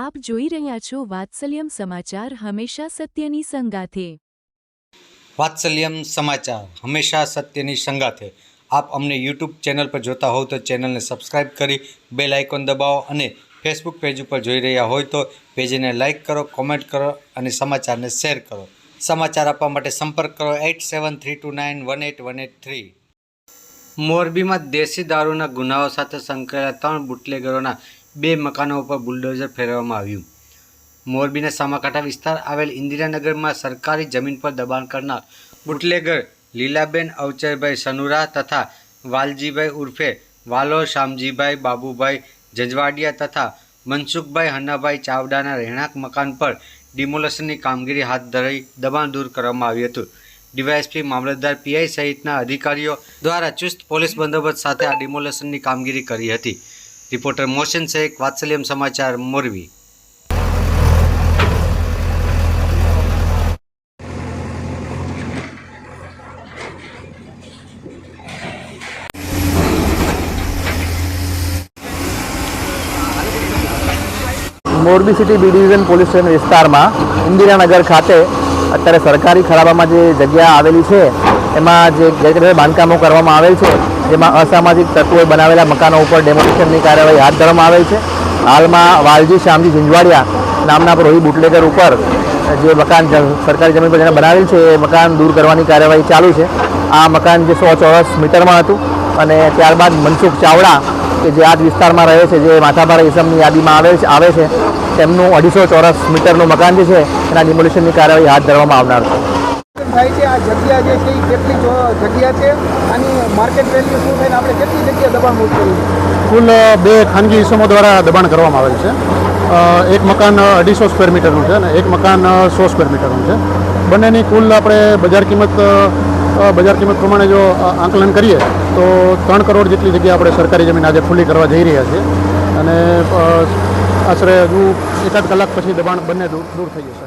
આપ જોઈ રહ્યા છો વાત્સલ્યમ સમાચાર હંમેશા સત્યની સંગાથે. વાત્સલ્યમ સમાચાર હંમેશા સત્યની સંગાથે. આપ અમને યુટ્યુબ ચેનલ પર જોતા હોવ તો ચેનલને સબસ્ક્રાઇબ કરી બેલ આઇકોન દબાવો અને ફેસબુક પેજ ઉપર જોઈ રહ્યા હોય તો પેજને લાઇક કરો, કોમેન્ટ કરો અને સમાચારને શેર કરો. સમાચાર આપવા માટે સંપર્ક કરો eight seven three two nine one eight one eight three. મોરબીમાં દેશી દારૂના ગુનાઓ સાથે સંકળાયેલા ત્રણ બુટલેગરોના બે મકાનો ઉપર બુલડોઝર ફેરવવામાં આવ્યું. મોરબીના સામાકાંઠા વિસ્તાર આવેલ ઇન્દિરાનગરમાં સરકારી જમીન પર દબાણ કરનાર બુટલેગર લીલાબેન, અવચરભાઈ સનુરા તથા વાલજીભાઈ ઉર્ફે વાલો શામજીભાઈ, બાબુભાઈ જજવાડિયા તથા મનસુખભાઈ હન્નાભાઈ ચાવડાના રહેણાંક મકાન પર ડિમોલેશનની કામગીરી હાથ ધરી દબાણ દૂર કરવામાં આવ્યું હતું. ડીવાયએસપી મામલતદાર પીઆઈ સહિતના અધિકારીઓ દ્વારા ચુસ્ત પોલીસ બંદોબસ્ત સાથે આ ડિમોલેશનની કામગીરી કરી હતી. Reporter motion Shaikh, Vatsalyam Samachar, Morbi. Morbi city B division police station વિસ્તારમાં ઇન્દિરાનગર ખાતે અત્યારે સરકારી ખરાબામાં જે જગ્યા આવેલી છે, એમાં જે બાંધકામો કરવામાં આવેલ છે જેમાં અસામાજિક તત્વોએ બનાવેલા મકાનો ઉપર ડેમોલિશનની કાર્યવાહી હાથ ધરવામાં આવેલ છે. હાલમાં વાલજી શ્યામજી ઝીંઝવાડિયા નામના રોહી બુટલેગર ઉપર જે મકાન સરકારી જમીન પર જેને બનાવેલ છે, એ મકાન દૂર કરવાની કાર્યવાહી ચાલુ છે. આ મકાન જે સો ચોરસ મીટરમાં હતું અને ત્યારબાદ મનસુખ ચાવડા, કે જે આ વિસ્તારમાં રહે છે, જે માથાભારા ઇસમની યાદીમાં આવે છે આવે છે, તેમનું અઢીસો ચોરસ મીટરનું મકાન જે છે, એના ડિમોલિશનની કાર્યવાહી હાથ ધરવામાં આવનાર છે. થાય છે, આ જગ્યા જે છે એ કેટલી જગ્યા છે આની માર્કેટ વેલ્યુ શું થાય આપણે કેટલી જગ્યા દબાણ કર્યું કુલ બે ખાનગી ઇસમો દ્વારા દબાણ કરવામાં આવેલ છે. એક મકાન અઢીસો સ્ક્વેર મીટરનું છે અને એક મકાન સો સ્ક્વેર મીટરનું છે. બંનેની કુલ આપણે બજાર કિંમત બજાર કિંમત પ્રમાણે જો આંકલન કરીએ, તો ત્રણ કરોડ જેટલી જગ્યા આપણે સરકારી જમીન આજે ખુલ્લી કરવા જઈ રહ્યા છીએ. અને આશરે હજુ એકાદ કલાક પછી દબાણ બંને દૂર દૂર થઈ જશે.